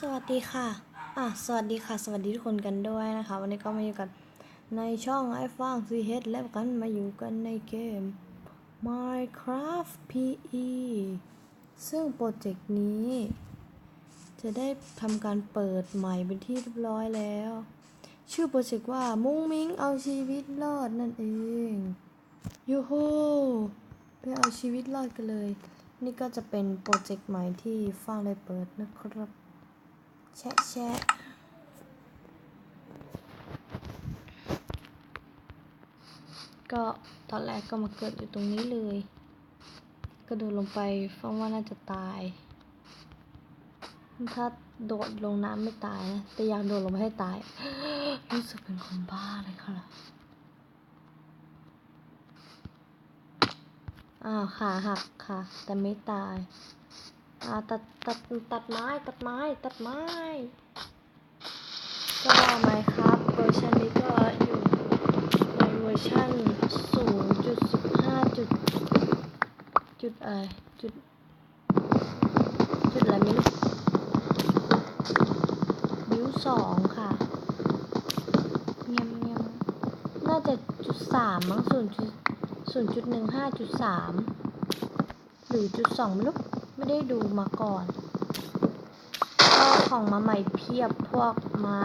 สวัสดีค่ะอะ สวัสดีค่ะ สวัสดีทุกคนกันด้วยนะคะ วันนี้ก็มาอยู่กันในช่องไอฟังซีเฮดแล้วกันมาอยู่กันในเกม Minecraft PE ซึ่งโปรเจกต์นี้ จะได้ทำการเปิดใหม่เป็นที่เรียบร้อยแล้ว ชื่อโปรเจกต์ว่ามุ้งมิ้งเอาชีวิตรอดนั่นเองยูโฮไปเอาชีวิตรอดกันเลย นี่ก็จะเป็นโปรเจกต์ใหม่ที่ฟังเลยเปิดนะครับ แชะแชะก็ตอนแรกก็มาเกิดอยู่ตรงนี้เลย กระโดดลงไปฟังว่าน่าจะตาย ถ้าโดดลงน้ำไม่ตายนะ แต่อยากโดดลงไปให้ตาย รู้สึกเป็นคนบ้าเลยค่ะอ้าวขาหักค่ะ แต่ไม่ตาย อ่าตัดตัดตัดไม้ตัดไม้ตัดไม้ ก็ไหมครับเวอร์ชันนี้ก็อยู่ในเวอร์ชันศูนย์จุดสิบห้าจุดจุดอะไรจุดจุดอะไรไม่รู้บิวสองค่ะเงียบเงียบน่าจะจุดสามมั้งศูนย์จุดศูนย์จุดหนึ่งห้าจุดสามหรือจุดสองไม่รู้ ไม่ได้ดูมาก่อนก็ของมาใหม่เพียบพวกม้า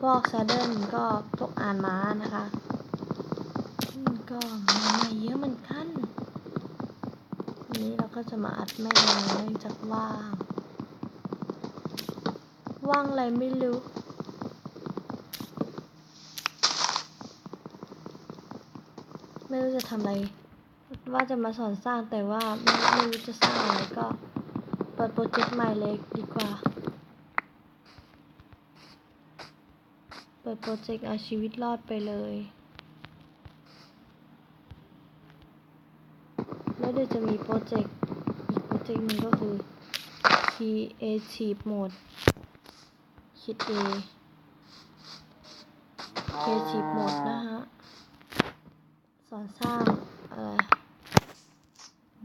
พวกซาเดิลก็พวกอ่านม้านะคะ ก็มาใหม่เยอะเหมือนกันวันนี้เราก็จะมาอัดไม่นานเนื่องจากว่าง ว่างอะไรไม่รู้ไม่รู้จะทำอะไร ว่าจะมาสอนสร้างแต่ว่าไม่ไม่รู้จะสร้างอะไรก็เปิดโปรเจกต์ใหม่เลยดีกว่า เปิดโปรเจกต์เอาชีวิตรอดไปเลย แล้วเดี๋ยวจะมีโปรเจกต์อีกโปรเจกต์หนึ่งก็คือ Creative Mode คิดเอง Creative Mode นะฮะ สอนสร้างอะไร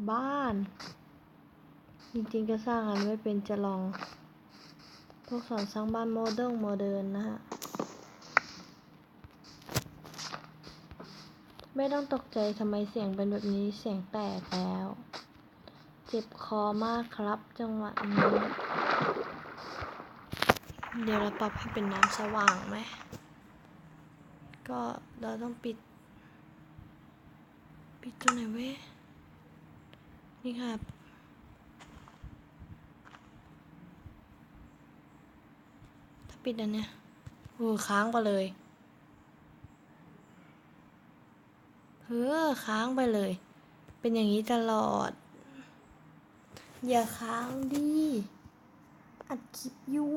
บ้าน จริงๆก็สร้างกันไม่เป็นจะลอง พวกสอนสร้างบ้านโมเดิร์นโมเดิร์นนะฮะ ไม่ต้องตกใจทำไมเสียงเป็นแบบนี้เสียงแตกแล้ว เจ็บคอมากครับจังหวะนี้ เดี๋ยวเราปรับให้เป็นน้ำสว่างไหม ก็เราต้องปิด ปิดตัวไหนเว้ นี่ครับ ถ้าปิดอันเนี้ยโอ้ค้างไปเลยเฮ้อค้างไปเลย เป็นอย่างนี้ตลอด อย่าค้างดิ อัดคลิปอยู่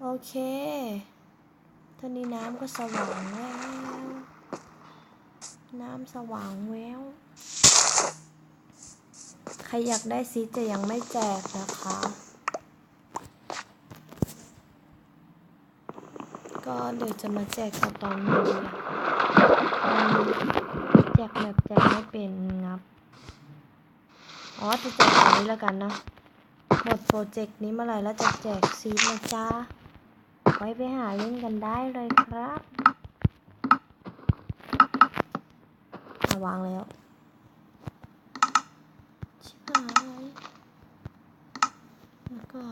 โอเคตอนนี้น้ำก็สว่างแล้ว น้ำสว่างแวว ใครอยากได้ซีจะยังไม่แจกนะคะ ก็เดี๋ยวจะมาแจกกันตอนนี้อนนี้แจกแบบแจกไม่เป็นงับ อ๋อจะแจกตอนนี้แล้วกันนะ หมดโปรเจกต์นี้เมื่อไหร่แล้วจะแจกซีดนะจ๊ะ ไว้ไปหาเล่นกันได้เลยครับมา วางแล้วชิบหายแล้วก็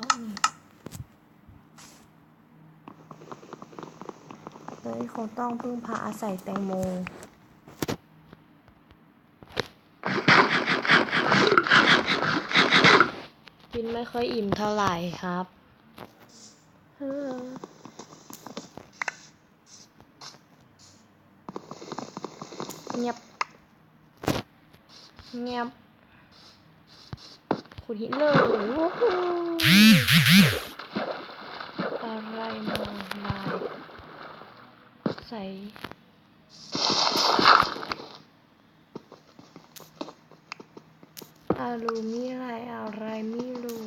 เฮ้ยคงต้องพึ่งพาอาศัยแตงโมกินไม่ค่อยอิ่มเท่าไหร่ครับฮ้อเงียบ เงียบขุดหินเลยโอ้โหอะไรมาลายใส่อารูมีอะไรอะไรไม่รู้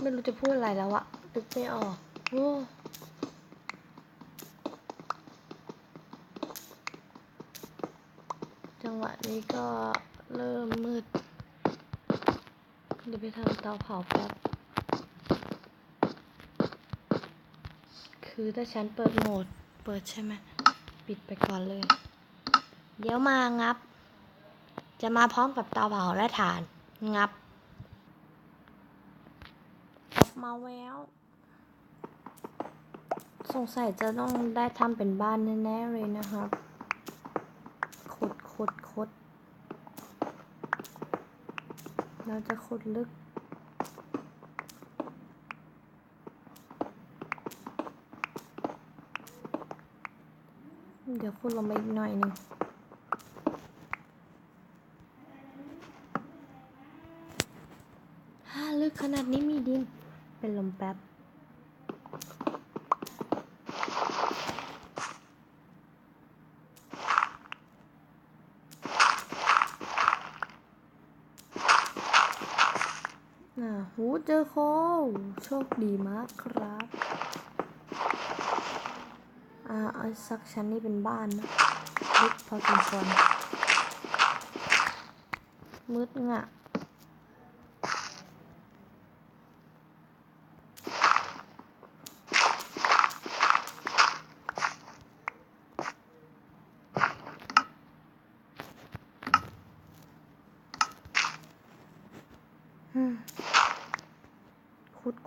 อ ไม่ รู้จะพูดอะไรแล้วอะนึกไม่ออกโอ้จังหวะนี้ก็เริ่มมืด เดี๋ยวไปทำเตาเผาแป๊บ คือถ้าฉันเปิดโหมด เปิดใช่ไหม ปิดไปก่อนเลย เดี๋ยวมางับ จะมาพร้อมกับเตาเผาและถ่าน งับ กลับมา แววสงสัยจะต้องได้ทำเป็นบ้านแน่ๆเลยนะครับขุดขุดขุดเราจะขุดลึก เดี๋ยวขุดลงไปอีกหน่อยหนึงถ้าลึกขนาดนี้มีดิน เป็นลมแป๊บอ่าหูเจอโคโชคดีมากครับ อ่าเอาสักชั้นนี้เป็นบ้านนะลึกพอสมควรมืดงะ อืม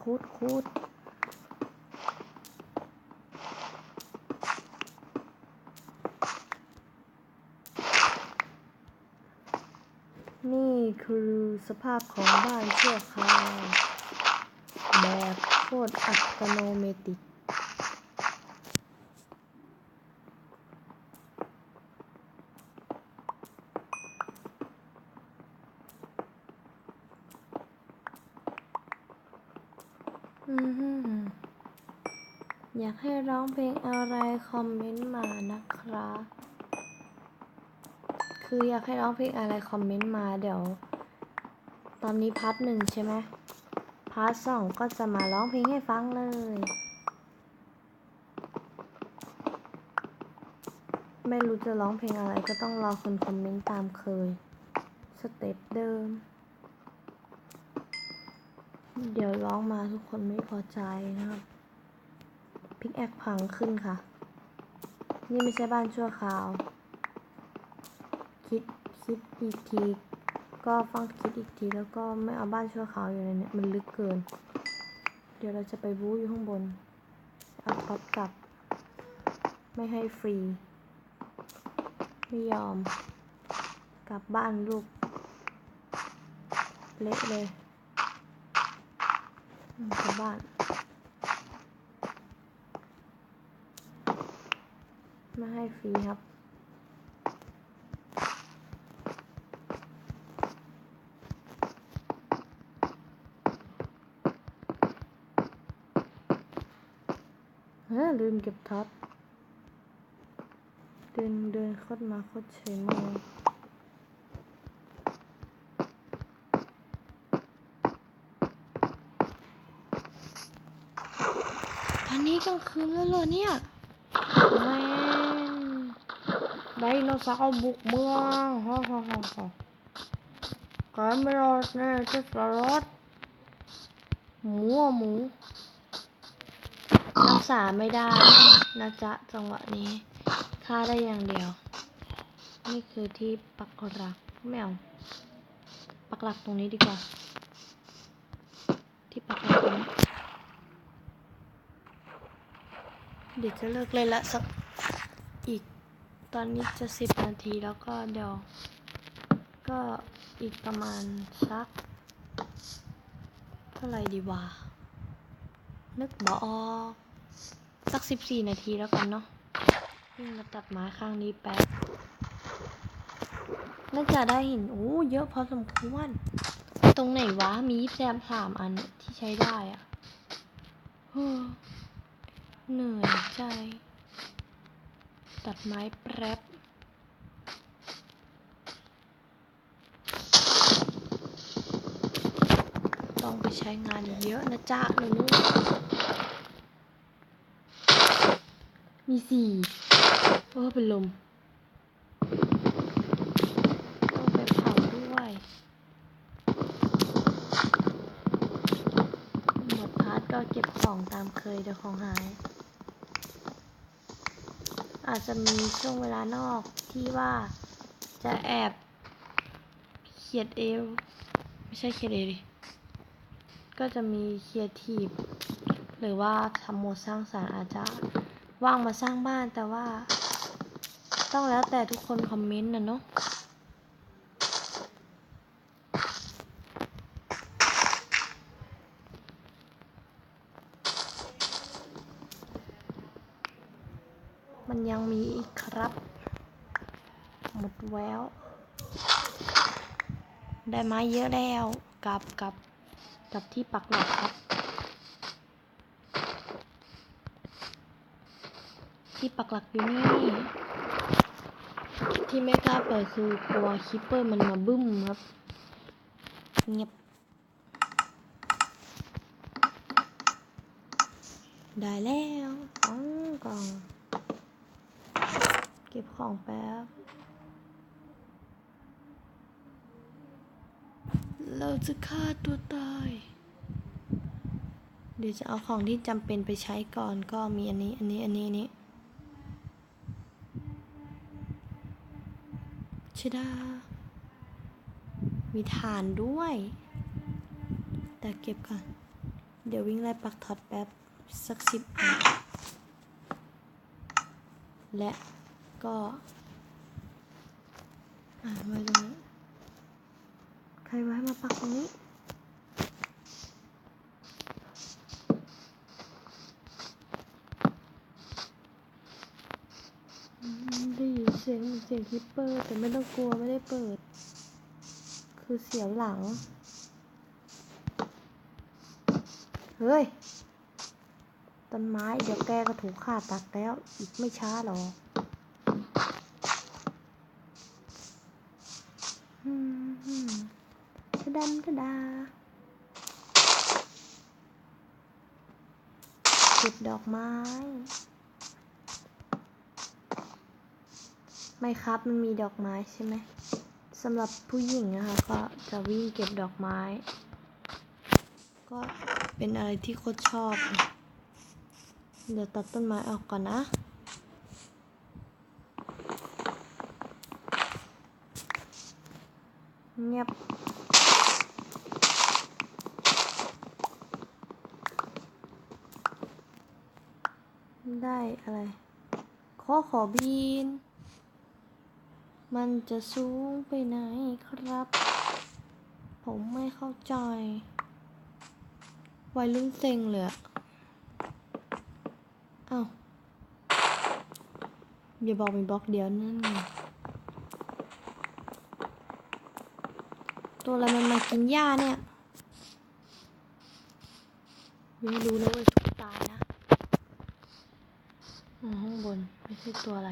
คุดคุดคุดนี่คือสภาพของบ้านชั่วคราวแบบโคตรอัตโนมัติ อือหืออยากให้ร้องเพลงอะไรคอมเมนต์มานะครับคืออยากให้ร้องเพลงอะไรคอมเมนต์มาเดี๋ยว ตอนนี้พาร์ทหนึ่งใช่ไหมพาร์ทสองก็จะมาร้องเพลงให้ฟังเลย ไม่รู้จะร้องเพลงอะไรก็ต้องรอคนคอมเมนต์ตามเคย สเต็ปเดิม เดี๋ยวร้องมาทุกคนไม่พอใจนะครับ พิกแอคพังขึ้นค่ะ นี่ไม่ใช่บ้านชั่วคราว คิดคิดอีกที ก็ฟังคิดอีกทีแล้วก็ไม่เอาบ้านชั่วคราวอยู่ในเนี้มันลึกเกิน เดี๋ยวเราจะไปบู๊อยู่ข้างบน เอาท็อปกลับ ไม่ให้ฟรี ไม่ยอม กลับบ้านลูก เละเลยอืมกลับบ้าน ไม่ให้ฟรีครับเฮ้ยลืมเก็บท็อปเดินเดินโคตรมาโคตรเฉยมากตอนนี้กลางคืนแล้วเหรอเนี่ยแมน ไดโนเสาร์บุกเมืองฮ่าฮ่าฮ่าฮ่าการไม่รอดแน่จะสรอดหมูอะหมูรักษาไม่ได้นะจ๊ะจังหวะนี้ฆ่าได้อย่างเดียว นี่คือที่ปักหลักไม่เอาปักหลักตรงนี้ดีกว่า ที่ปักหลักตรงนี้เดี๋ยวจะเลิกเลยละสักอีก ตอนนี้จะสิบนาทีแล้วก็เดี๋ยว ก็อีกประมาณสักเท่าไหร่ดีวะนึกบออกสักสิบสี่นาทีแล้วกันเนาะวิ่งมาตัดไม้ข้างนี้แป๊บน่าจะได้หินโอ้เยอะพอสมควร ตรงไหนวะ มีแซมสามอันที่ใช้ได้อะเหนื่อยใจ ตัดไม้แป๊บต้องไปใช้งานเยอะนะจ๊ะหนูนุมีสี่เออเป็นลมต้องไปเผาด้วยหมดพาร์ทก็เก็บของตามเคยเดี๋ยวของหาย อาจจะมีช่วงเวลานอกที่ว่าจะแอบเขียดเอวไม่ใช่เขียดเอวดิก็จะมีเคียทีฟหรือว่าทำโมสร้างสรรค์อาจจะว่างมาสร้างบ้านแต่ว่า ต้องแล้วแต่ทุกคนคอมเมนต์นะเนาะ มันยังมีอีกครับ หมดแววได้ไม้เยอะแล้วกับกับกับที่ปักหลักครับ ที่ปักหลักอยู่นี่ ที่ไม่กล้าเปิดคือกลัวคิปเปอร์มันมาบึ้มครับ เงียบได้แล้วสองกล่อง เก็บของแป๊บ เราจะฆ่าตัวตาย เดี๋ยวจะเอาของที่จำเป็นไปใช้ก่อนก็มีอันนี้ อันนี้ อันนี้อันนี้ชิดา มีฐานด้วย แต่เก็บก่อน เดี๋ยววิ่งไล่ปักท็อตแป๊บ สักสิบอันและ ก็อ่านไว้ตรงนี้ ใครไว้มาปักตรงนี้อืมได้ยินเสียงเสียงคิปเปอร์แต่ไม่ต้องกลัวไม่ได้เปิด คือเสียวหลัง เฮ้ย ต้นไม้เดี๋ยวแกก็ถูกฆ่าตัดแล้ว อีกไม่ช้าหรอกอืมอืม กระดันกระดาเก็บดอกไม้ ไม่ครับมันมีดอกไม้ใช่ไหมสำหรับผู้หญิงนะคะ ก็จะวิ่งเก็บดอกไม้ ก็เป็นอะไรที่โคตรชอบ เดี๋ยวตัดต้นไม้ออกก่อนนะเงียบ ได้อะไร ขอขอบิน มันจะสูงไปไหนครับ ผมไม่เข้าใจวัยรุ่นเซ็งเลยอะอ้าวอย่าบอกมีบล็อกเดียวนั่นไงตัวอะไรมันมากินหญ้าเนี่ยยังไม่รู้นะเว้ยทุกตายนะอ๋อ ข้างบนไม่ใช่ตัวอะไร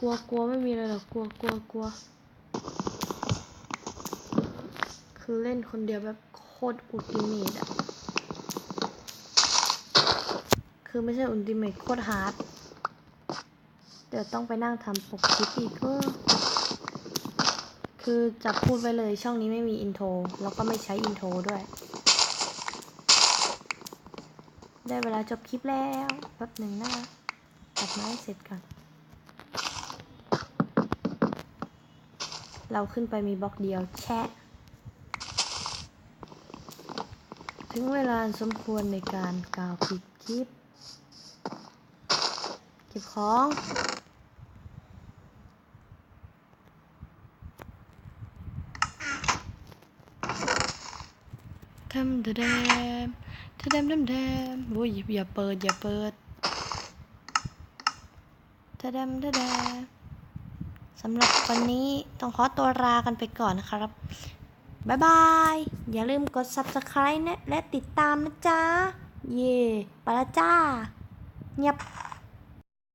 กลัวกลัวไม่มีอะไรหรอกกลัวกลัวกลัว คือเล่นคนเดียวแบบโคตรอุลติเมตอะคือไม่ใช่อุลติเมตโคตรฮาร์ดเดี๋ยวต้องไปนั่งทำปกคลิปอีกก็คือจะพูดไว้เลยช่องนี้ไม่มีอินโทรแล้วก็ไม่ใช้อินโทรด้วย ได้เวลาจบคลิปแล้วแป๊บหนึ่งนะ ตัดไม้เสร็จก่อน เราขึ้นไปมีบล็อกเดียวแชะ ถึงเวลาสมควรในการกล่าวปิดคลิปเก็บของทำเดแดมทำแดมทำแดมโอ้ยอย่าเปิด อย่าเปิด ดมทำแดาสำหรับวันนี้ต้องขอตัวลากันไปก่อนนะครับ บ๊ายบาย อย่าลืมกด subscribe นะและติดตามนะจ๊ะ เย่ไปละจ้าเงียบ